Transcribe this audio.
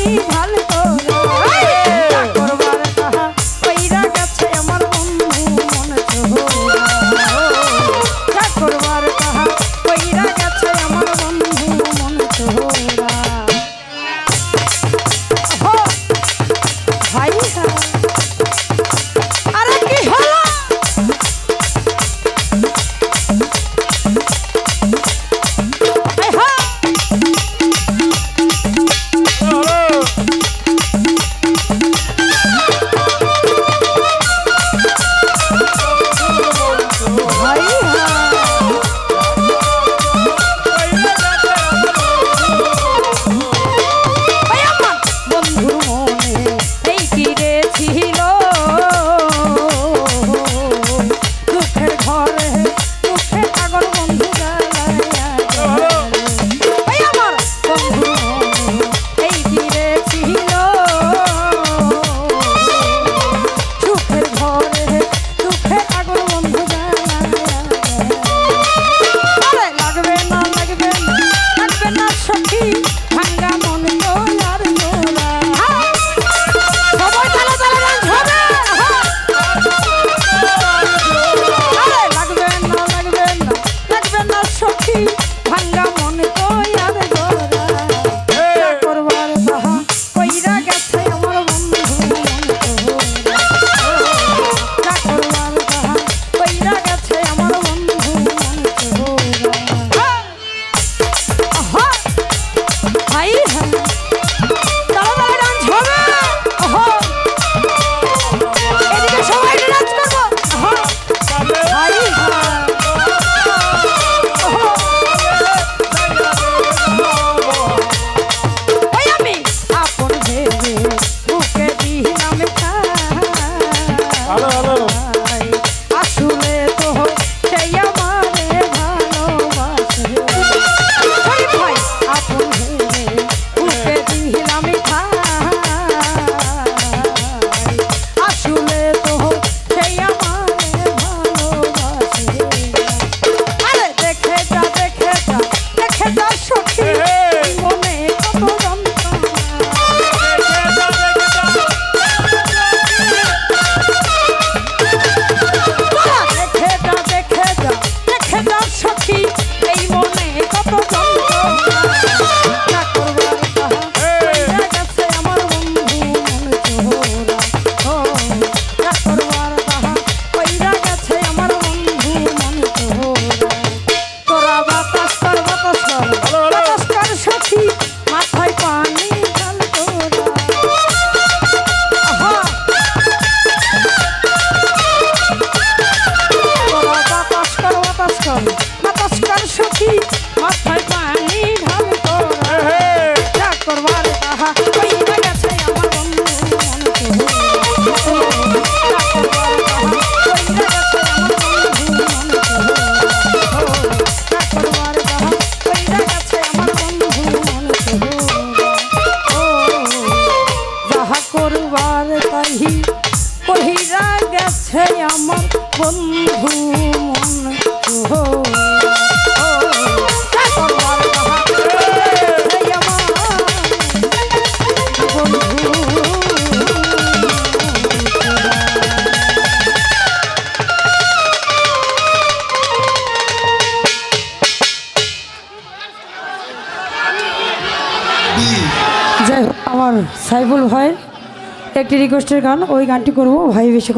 ভাই নাহি কহিরা গেছে আমার বন্ধু মন আমার সাইবুল ভাই একটি রিকোয়েস্টের গান ওই গানটি করব। ভাই বেশি